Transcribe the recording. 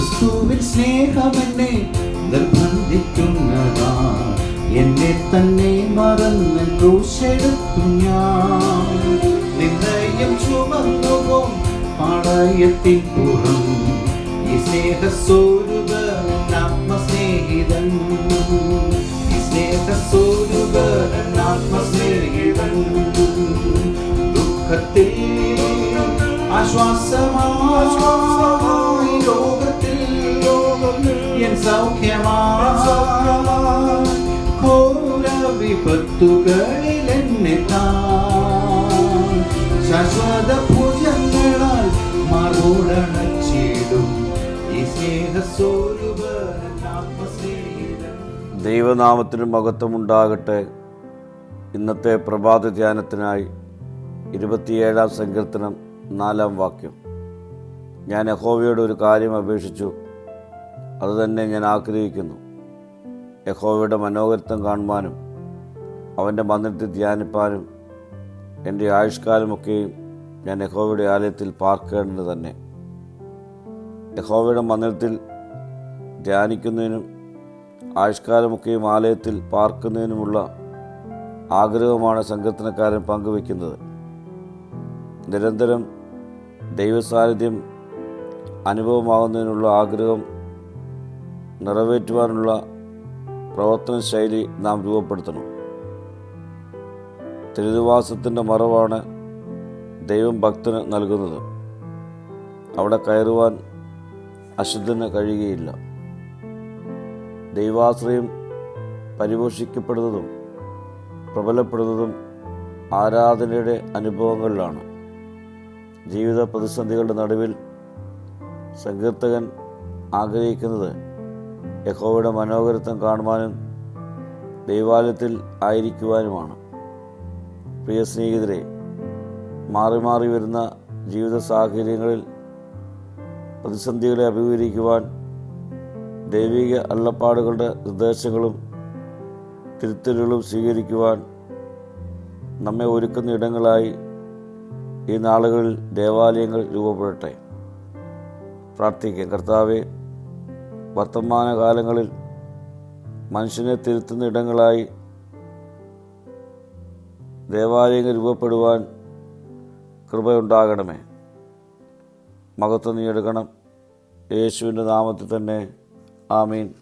ക്രിസ്തുവിൻ സ്നേഹമെന്നെ നിർബന്ധിക്കുന്നതാ. എന്നെ തന്നെ മറന്ന് ക്രൂശെടുത്തു ഞാൻ. നിന്നയും ചുമന്നുപോം പുറം. ഈ സ്നേഹസ്വരൂപൻ ആത്മസ്നേഹിതൻ ഈ സ്നേഹസ്വരൂപൻ ആത്മസ്നേഹിതൻ ദുഃഖത്തിൽ ആശ്വാസമായി ഘോര വിപത്തുകളിൽ എന്നെ ശാശ്വത ഭുജങ്ങളാൽ മറുടണച്ചിടും. ഈ ദൈവനാമത്തിന് മഹത്വമുണ്ടാകട്ടെ. ഇന്നത്തെ പ്രഭാത ധ്യാനത്തിനായി ഇരുപത്തിയേഴാം സങ്കീർത്തനം നാലാം വാക്യം. ഞാൻ യഹോവയോട് ഒരു കാര്യം അപേക്ഷിച്ചു. അതുതന്നെ ഞാൻ ആഗ്രഹിക്കുന്നു. യഹോവയുടെ മനോഹരത്വം കാണുവാനും അവന്റെ മന്ദിരത്തിൽ ധ്യാനിപ്പാനും എന്റെ ആയുഷ്കാലമൊക്കെയും ഞാൻ യഹോവയുടെ ആലയത്തിൽ പാർക്കേണ്ടത് തന്നെ. യഹോവയുടെ മന്ദിരത്തിൽ ധ്യാനിക്കുന്നതിനും ആയുഷ്കാലമൊക്കെയും ആലയത്തിൽ പാർക്കുന്നതിനുമുള്ള ആഗ്രഹമാണ് സങ്കീർത്തനക്കാരൻ പങ്കുവെക്കുന്നത് നിരന്തരം ദൈവസാന്നിധ്യം അനുഭവമാകുന്നതിനുള്ള ആഗ്രഹം നിറവേറ്റുവാനുള്ള പ്രവർത്തന ശൈലി നാം രൂപപ്പെടുത്തണം. തിരുനിവാസത്തിന്റെ മറവാണ് ദൈവം ഭക്തന് നൽകുന്നത്. അവിടെ കയറുവാൻ അശുദ്ധന് കഴിയുകയില്ല. ദൈവാശ്രയം പരിപോഷിക്കപ്പെടുന്നതും പ്രബലപ്പെടുന്നതും ആരാധനയുടെ അനുഭവങ്ങളിലാണ്. ജീവിത പ്രതിസന്ധികളുടെ നടുവിൽ സങ്കീർത്തകൻ ആഗ്രഹിക്കുന്നത് യഹോവയുടെ മനോഹരത്വം കാണുവാനും ദൈവാലയത്തിൽ ആയിരിക്കുവാനുമാണ്. പ്രിയ സ്നേഹിതരെ മാറി മാറി വരുന്ന ജീവിത സാഹചര്യങ്ങളിൽ പ്രതിസന്ധികളെ അഭിമുഖീകരിക്കുവാൻ ദൈവിക അള്ളപ്പാടുകളുടെ നിർദ്ദേശങ്ങളും തിരുത്തലുകളും സ്വീകരിക്കുവാൻ നമ്മെ ഒരുക്കുന്ന ഇടങ്ങളായി ഈ നാളുകളിൽ ദേവാലയങ്ങൾ രൂപപ്പെടട്ടെ. പ്രാർത്ഥിക്കുക കർത്താവെ വർത്തമാനകാലങ്ങളിൽ മനുഷ്യനെ തിരുത്തുന്ന ഇടങ്ങളായി ദേവാലയങ്ങൾ രൂപപ്പെടുവാൻ കൃപയുണ്ടാകണമേ. മഹത്വം നീ എടുക്കണം. യേശുവിന്റെ നാമത്തിൽ തന്നെ. ആമീൻ.